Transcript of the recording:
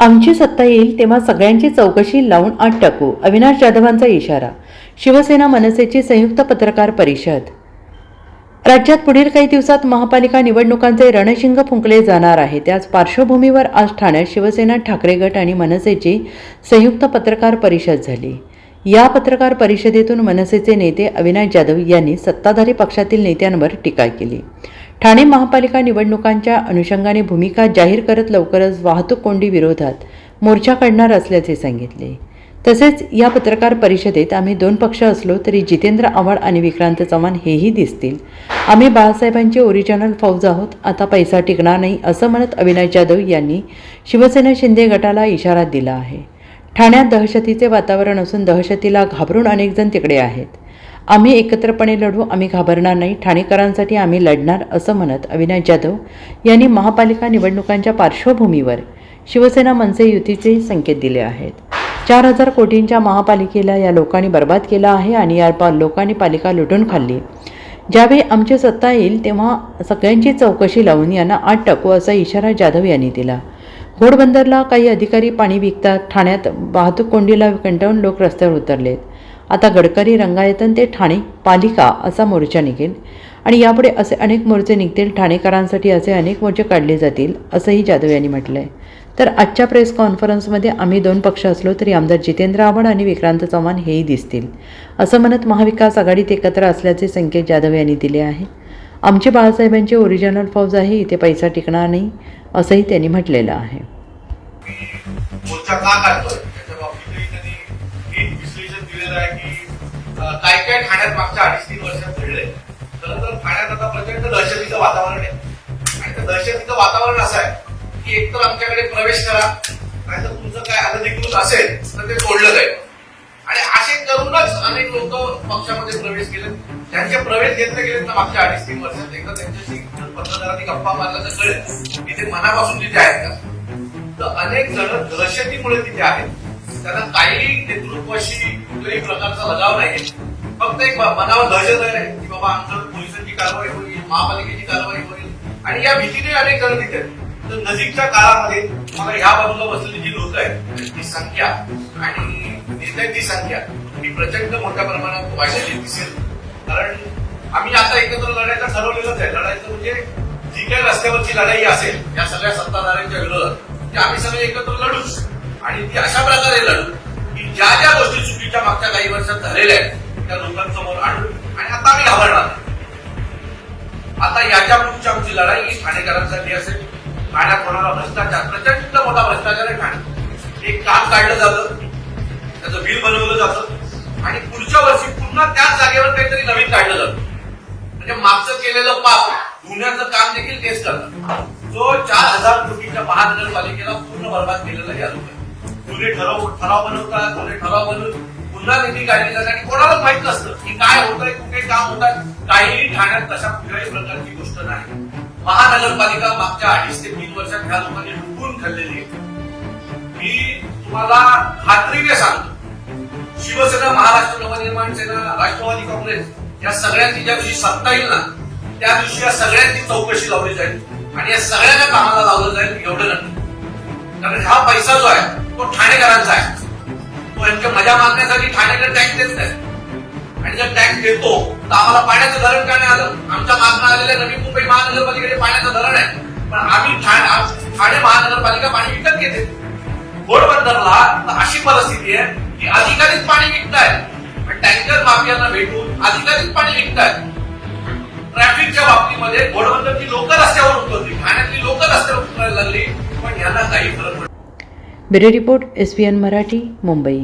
आमची सत्ता येईल तेव्हा सगळ्यांची चौकशी लावून आत टाकू अविनाश जाधवांचा इशारा. शिवसेना मनसेची संयुक्त पत्रकार परिषद. राज्यात पुढील काही दिवसात महापालिका निवडणुकांचे रणशिंग फुंकले जाणार आहे. त्याच पार्श्वभूमीवर आज ठाण्यात शिवसेना ठाकरे गट आणि मनसेची संयुक्त पत्रकार परिषद झाली. या पत्रकार परिषदेतून मनसेचे नेते अविनाश जाधव यांनी सत्ताधारी पक्षातील नेत्यांवर टीका केली. ठाणे महापालिका निवडणुकांच्या अनुषंगाने भूमिका जाहीर करत लवकरच वाहतूक कोंडी विरोधात मोर्चा काढणार असल्याचे सांगितले. तसेच या पत्रकार परिषदेत आम्ही दोन पक्ष असलो तरी जितेंद्र आव्हाड आणि विक्रांत चव्हाण हेही दिसतील. आम्ही बाळासाहेबांचे ओरिजिनल फौज आहोत आता पैसा टिकणार नाही असं म्हणत अविनाश जाधव यांनी शिवसेना शिंदे गटाला इशारा दिला आहे. ठाण्यात दहशतीचे वातावरण असून दहशतीला घाबरून अनेकजण तिकडे आहेत. आम्ही एकत्रपणे लढू आम्ही घाबरणार नाही ठाणेकरांसाठी आम्ही लढणार असं म्हणत अविनाश जाधव यांनी महापालिका निवडणुकांच्या पार्श्वभूमीवर शिवसेना मनसे युतीचे संकेत दिले आहेत. चार हजार कोटींच्या महापालिकेला या लोकांनी बर्बाद केला आहे आणि या पा- लोकांनी पालिका लुटून खाल्ली. ज्यावेळी आमची सत्ता येईल तेव्हा सगळ्यांची चौकशी लावून यांना आत टाकू असा इशारा जाधव यांनी दिला. घोडबंदरला काही अधिकारी पाणी विकतात. ठाण्यात वाहतूक कोंडीला कंटाळून लोक रस्त्यावर उतरलेत. आता गडकरी रंगायतन ते ठाणे पालिका असा मोर्चा निघेल. आणि यापुढे असे अनेक मोर्चे निघतील ठाणेकरांसाठी असे अनेक मोर्चे काढले जातील असंही जाधव यांनी म्हटलं आहे तर आजच्या प्रेस कॉन्फरन्समध्ये आम्ही दोन पक्ष असलो तरी आमदार जितेंद्र आव्हाड आणि विक्रांत चव्हाण हेही दिसतील. असं म्हणत महाविकास आघाडीत एकत्र असल्याचे संकेत जाधव यांनी दिले आहे. आमचे बाळासाहेबांचे ओरिजिनल फौज आहे इथे पैसा टिकणार नाही असंही त्यांनी म्हटलेलं आहे. काय काय ठाण्यात मागच्या अडीच तीन वर्षात घडलंय. खरं तर ठाण्यात आता प्रचंड दहशतीचं वातावरण आहे. आणि त्या दहशतीचं वातावरण असं आहे की एकतर आमच्याकडे प्रवेश करा नाही तर तुमचं काय अनधिकृत असेल तर ते सोडलं जाईल आणि असे करूनच अनेक लोक पक्षामध्ये प्रवेश केले. त्यांचे प्रवेश घेतले गेले तर मागच्या अडीच तीन वर्षात एकदा त्यांच्याशी पत्रकारांनी गप्पा मारला तर कळेल की ते मनापासून तिथे आहेत का? तर अनेक जण दहशतीमुळे तिथे आहेत. त्यांना काही नेतृत्वाशी कुठल्याही प्रकारचा लगाव नाही फक्त एक मनावर दहशत आहे की बाबा आमचं पोलिसांची कारवाई होईल महापालिकेची कारवाई होईल. आणि या भीतीने अनेक जण तिथे तर नजीकच्या काळामध्ये मला ह्या बाजूला बसलेली जी लोक आहेत ती संख्या आणि नेत्यांची संख्या ही प्रचंड मोठ्या प्रमाणात वाढलेली दिसेल कारण आम्ही आता एकत्र लढायचं ठरवलेलंच आहे. लढायचं म्हणजे जी काही रस्त्यावरची लढाई असेल या सगळ्या सत्ताधाऱ्यांच्या विरोधात ती आम्ही सगळे एकत्र लढूच. आणि ती अशा प्रकारे लढू की ज्या ज्या गोष्टी चुकीच्या मागच्या काही वर्षात झालेल्या आहेत त्या लोकांसमोर आणू. आणि आता आम्ही घाबरणार. आता याच्या पुढची आमची लढाई ही ठाणेकरांसाठी असेल ठाण्यात होणारा भ्रष्टाचार प्रचंड मोठा भ्रष्टाचार आहे ठाणे. एक काम काढलं जातं. त्याचं बिल बनवलं जातं. आणि पुढच्या वर्षी पुन्हा त्याच जागेवर काहीतरी नवीन काढलं जातं. म्हणजे मागचं केलेलं पाप धुण्याचं काम देखील तेच करतात जो चार हजार कोटीच्या महानगरपालिकेला पूर्ण बर्बाद केलेला या लोक जुने ठराव ठराव बनवतात जुने ठराव बनवून पुन्हा निधी काढली जाते आणि कोणाला माहीत नसतं की काय होतंय कुठे काम होतात काहीही ठाण्यात तशा कुठल्याही प्रकारची गोष्ट नाही. महानगरपालिका मागच्या अडीच ते तीन वर्षात ह्या लोकांनी लुकून खाल्लेली आहे. मी तुम्हाला खात्रीने सांगतो. शिवसेना महाराष्ट्र नवनिर्माण सेना राष्ट्रवादी काँग्रेस या सगळ्यांची ज्या दिवशी सत्ता येईल ना त्या दिवशी या सगळ्यांची चौकशी लावली जाईल. आणि या सगळ्यांना कामाला लावलं जाईल एवढं नक्की कारण हा पैसा जो आहे तो ठाणेकरांचा आहे. तो यांच्या मजा मागण्यासाठी ठाणेकर टॅक्स देत नाही आणि जर टॅक्स देतो तर आम्हाला पाण्याचं धरण काय नाही आलं? आमच्या मागणं आलेल्या नवी मुंबई महानगरपालिकेचे पाण्याचं धरण आहे. पण आम्ही ठाणे ठाणे महानगरपालिका पाणी विकत घेते. घोडबंदरला तर अशी परिस्थिती आहे की अधिकाधिक पाणी विकतायत टँकर माफियांना भेटून अधिकाधिक पाणी विकतायत ट्रॅफिकच्या बाबतीमध्ये घोडबंदरची लोक रस्त्यावर उतरली. ठाण्यातली लोक रस्त्यावर उतरायला लागली पण यांना काही फरक पडत bureau report S Marathi Mumbai.